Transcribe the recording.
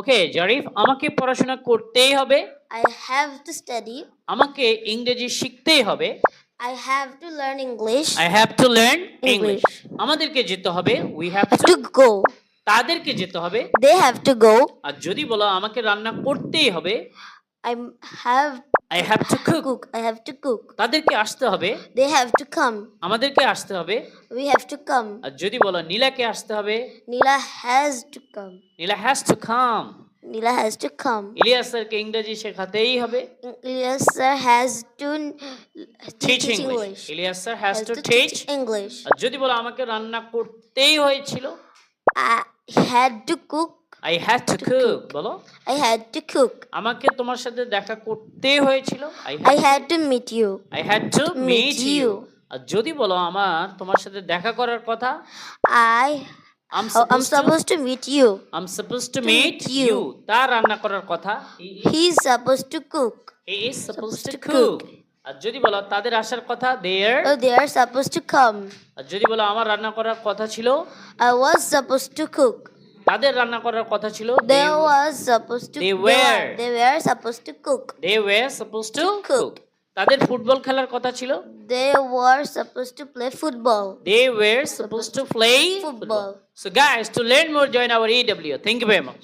ওকে জারিফ আমাকে পড়াশোনা করতেই হবে। আই হ্যাভ টু স্টাডি আমাকে ইংরেজি শিখতেই হবে। I have to learn English I have to learn English আমাদেরকে যেতে হবে উই হ্যাভ টু গো তাদেরকে যেতে হবে। দে হ্যাভ টু গো আর যদি বলো আমাকে রান্না করতেই হবে I have I have to to cook cook. I have to cook. তাদেরকে আসতে হবে They have to come. আমাদেরকে আসতে হবে We have to come. আর যদি বলো নীলাকে আসতে হবে Nila has to come. Nila has to come Nila has to come. Ilias স্যারকে ইংরেজি শেখাতেই হবে Ilyas sir has to teach teach English English. Ilias sir has Has two to teach teach English. আর যদি বলো আমাকে রান্না করতেই হয়েছিল I had to cook. I had to cook বলো I had to cook. আমাকে তোমার সাথে দেখা করতেই হয়েছিল I I had to meet you. I had to to meet meet you you. আর যদি বলো আমার তোমার সাথে দেখা করার কথা I oh, I'm supposed to meet you. Suppose to to meet you. তার রান্না করার কথা He's supposed to cook. He is suppose Supposed to cook. আর যদি বলো তাদের আসার কথা দেয়ার Oh, they are supposed to come. আর যদি বলো আমার রান্না করার কথা ছিল I was supposed to cook. তাদের রান্না করার কথা ছিল They was supposed to. They They were. were, they were supposed to cook. They were supposed to cook cook. তাদের ফুটবল খেলার কথা ছিল They were supposed to play football. They were supposed to play football. Football. So guys, to learn more, join our EW. Thank you very much.